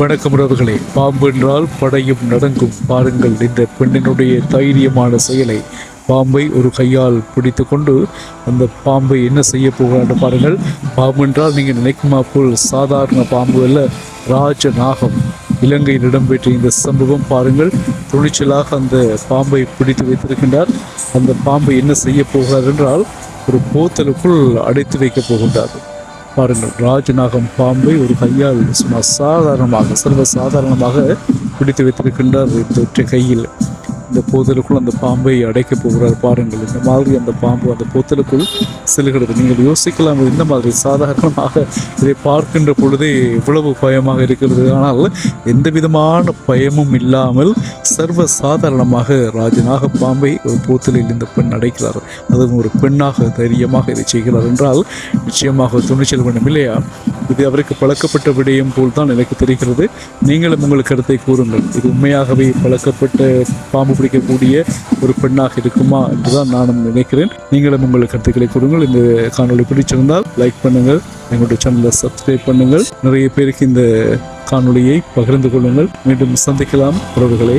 வணக்கம் உறவுகளே. பாம்பு என்றால் படையும் நடங்கும். பாருங்கள் இந்த பெண்ணினுடைய தைரியமான செயலை. பாம்பை ஒரு கையால் பிடித்து கொண்டு அந்த பாம்பை என்ன செய்ய போகிறான்னு பாருங்கள். பாம்பு என்றால் நீங்கள் நினைக்குமா போல் சாதாரண பாம்பு அல்ல ராஜ நாகம் இலங்கையில் இடம்பெற்ற இந்த சம்பவம் பாருங்கள். துணிச்சலாக அந்த பாம்பை பிடித்து வைத்திருக்கின்றார். அந்த பாம்பை என்ன செய்ய போகிறார் என்றால் ஒரு போத்தலுக்குள் அடைத்து வைக்கப் போகின்றார். பாருங்கள் ராஜநாகம் பாம்பை ஒரு கையால் சும்மா சாதாரணமாக சர்வ சாதாரணமாக பிடித்து வைத்திருக்கின்றார் இந்த கையில். இந்த போதலுக்குள் அந்த பாம்பை அடைக்கப் போகிறார் பாருங்கள். இந்த மாதிரி அந்த பாம்பு அந்த போத்தலுக்குள் செல்கிறது. நீங்கள் யோசிக்கலாம் இந்த மாதிரி சாதாரணமாக இதை பார்க்கின்ற பொழுதே இவ்வளவு பயமாக இருக்கிறது. ஆனால் எந்த விதமான பயமும் இல்லாமல் சர்வ சாதாரணமாக ராஜனாக பாம்பை ஒரு போத்தலில் இந்த பெண் அடைக்கிறார். அதுவும் ஒரு பெண்ணாக தைரியமாக இதை செய்கிறார் என்றால் நிச்சயமாக துணிச்சல் வேண்டும் இல்லையா இது அவருக்கு பழக்கப்பட்ட விடயம் போல் தான் எனக்கு தெரிகிறது. நீங்களும் உங்கள் கருத்தை கூறுங்கள். இது உண்மையாகவே பழக்கப்பட்ட பாம்பு பிடிக்கக்கூடிய ஒரு பெண்ணாக இருக்குமா என்றுதான் நானும் நினைக்கிறேன். நீங்களும் உங்கள் கருத்துக்களை கூறுங்கள். இந்த காணொளி பிடிச்சிருந்தால் லைக் பண்ணுங்கள். எங்களுடைய சேனலை சப்ஸ்கிரைப் பண்ணுங்கள். நிறைய பேருக்கு இந்த காணொளியை பகிர்ந்து கொள்ளுங்கள். மீண்டும் சந்திக்கலாம். உறவுகளை.